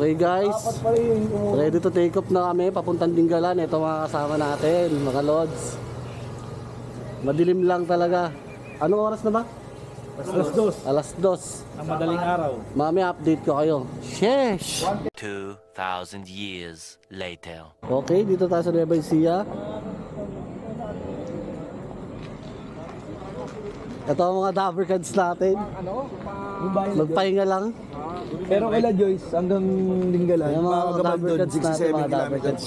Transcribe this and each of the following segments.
Okay guys, ready to take off na kami papuntang Dinggalan. Ito mga kasama natin, mga lods. Madilim lang talaga. Anong oras na ba? Alas dos. Alas dos. Ang madaling araw. Mami, update ko kayo. Sheesh! 2,000 years later. Okay, dito tayo sa Nueva Ecija. Ito ang mga Dabber Cards natin. Na Magpahinga lang. Pero kila Joyce, hanggang linggalan, Yung mga doon, Cards natin, 67 mga. Cards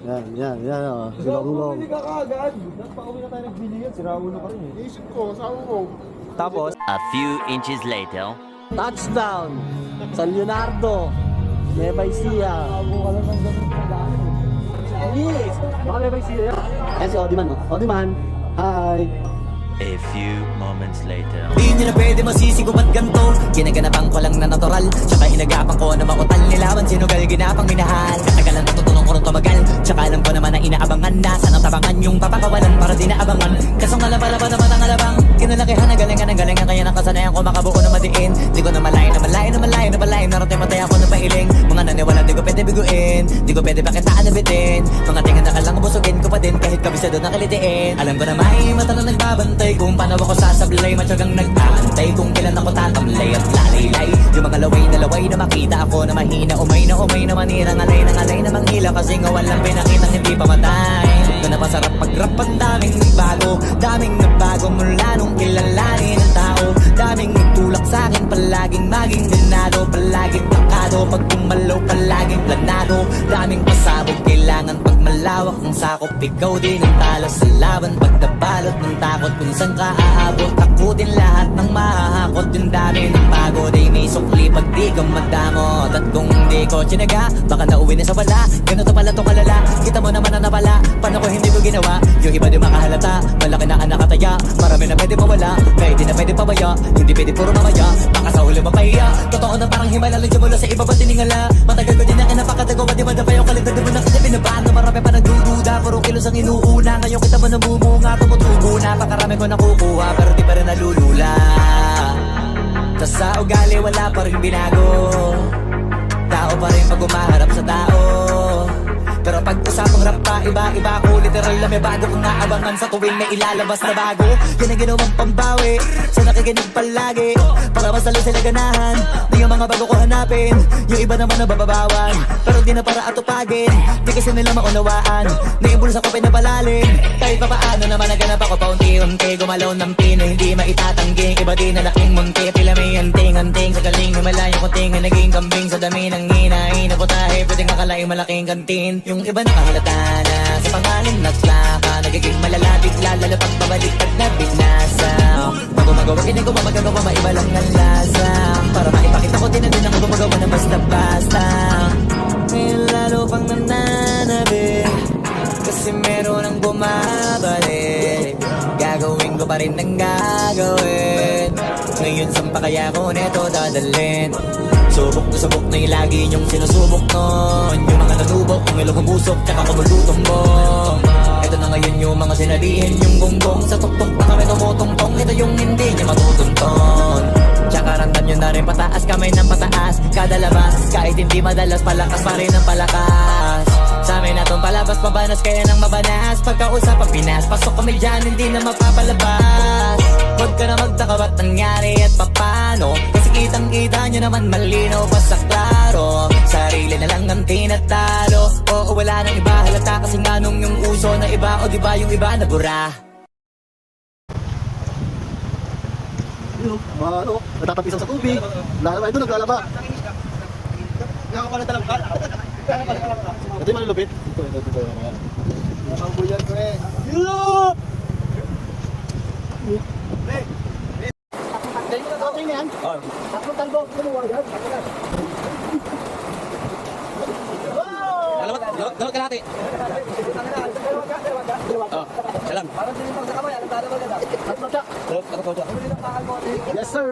yan. Yan, yan. Oh. Silong-long. ka kaagad. Dapat pa uwi na tayo nagbili yan. Sira ulo ka rin eh. Isip ko, sawa ko. Tapos, A few inches later. Touchdown! San Leonardo! Nueva Ecija! sa. Yes! Baka Nueva Ecija yan. Yan si Odiman, oh. Odiman! Hi! A few moments later. Di nyo na pwede masisigaw at ganto Ginaganapan ko lang na natural. Tsaka inagapan ko na makutal. Nilaban sinugal ginapang minahal. Katagalan natutulong ko rin tumagal. Tsaka alam ko naman na inaabangan na. Sana tabangan yung papakawalan para di naabangan Kasong alaba-laba naman ang alabang. Kinalakihan na galingan ng galingan. Kaya nakasanayan ko makabuo na madiin. Di ko na malayo pwede biguin. Di ko pwede pakitaan na bitin Mga tingan na kalang busugin ko pa din Kahit kabisado na kalitiin. Alam ko na may mata na nagbabantay Kung paano ako sasablay. Matyagang nag-aantay Kung kailan ako tatamlay at lalaylay Yung mga laway na laway na makita ako na mahina. Umay na umay na manira Ngalay na ngalay na manghila. Kasi nga walang pinakitang hindi pa matay. Doon na masarap mag-rap Ang daming bago. Daming nagbago mula nung kilalanin ang tao. Daming nagtulak sa akin Palaging maging ganado Palaging takado Pag tumalaw palaging planado. Daming pasabog Kailangan pag malawak ng sakop. Ikaw din ang talo sa laban. Pag nabalot ng takot Kung saan ka aabot. Takutin lahat ng mahahakot. Yung dami ng pagod Ay may sukli. Pag di ka madamot At kung di ko tsinaga Baka nauwi na sa wala. Ganito pala to kalala. Kita mo naman na napala Paano ko hindi ko ginawa. Yung iba di makahalata. Malaki na ang nakataya. Marami na pwede na pwede pabaya. Hindi pwede puro mamaya. Baka sa huli mapahiya. Totoo na parang himala Lang mula sa iba ba tiningala? Matagal ko din na kinapakatagawa Di ba yung kalidad mo na kita binabaan Na marami pa nagdududa. Puro kilos ang inuuna. Ngayon kita mo namumunga Tumutubo na. Pakarami ko nakukuha Pero di pa rin nalulula. Tas sa ugali wala pa rin binago. Tao pa rin pag umaharap sa tao pero pag usapang rap pa, iba-iba ko Literal na may bago kong naabangan Sa tuwing may ilalabas na bago. Yan ang ginawang pambawi Sa nakikinig palagi. Para mas lalo sila ganahan Na yung mga bago ko hanapin. Yung iba naman na bababawan Pero di na para atupagin. Di kasi nila maunawaan Na yung bulsa ko pinapalalim. Kahit pa paano naman naganap ako paunti-unti Gumalaw ng pino, hindi maitatanggi Iba din na laking munti. Pila may anting-anting Sa galing na malayo ko tinga Naging kambing sa dami ng akalaing malaking kantin Yung iba nakahalata na Sa pangalan nagplaka Nagiging malala bigla Lalo pag pabalik pag nabinasa Pag gumagawa, hindi ko mamagagawa Maiba lang ang lasa. Para maipakita ko din na din ako gumagawa na basta-basta. Ngayon lalo pang nananabik Kasi meron ang bumabalik. Gagawin ko pa rin ang gagawin. Ngayon saan pa kaya ko neto dadalhin Subok na subok na yung lagi niyong sinusubok nun Yung mga nanubok, yung ilong humusok Tsaka kumulutong mo Ito na ngayon yung mga sinabihin Yung gonggong sa tuktok na kami tumutungtong Ito yung hindi niya matutunton Tsaka randam nyo na rin pataas kamay ng pataas. Kada labas, kahit hindi madalas Palakas pa rin ang palakas. Sa amin na tong palabas, mabanas kaya nang mabanas. Pagkausap ang Pinas, pasok kami dyan Hindi na mapapalabas. Huwag ka na magtaka ba't nangyari at papano kitang kita nyo naman malinaw pa sa klaro Sarili na lang ang tinatalo Oo wala nang iba halata kasi nga nung yung uso na iba O di ba yung iba nabura Yun, mga ano, natatapisan sa tubig. Lalaba, ito naglalaba. Nakapala talaga. Ito yung malulupit. Ito, ito, ito. Nakabuyan ko eh. Yup! Na yan. Tatlong talbo. Kumuha yan. Dalawat, dalawat kalate Oh, salam Tatlo siya. Yes, sir.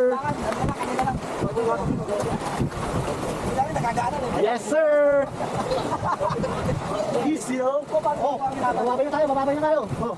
Yes, sir. Easy, oh. Oh, bababa na tayo, bababa na tayo. Oh.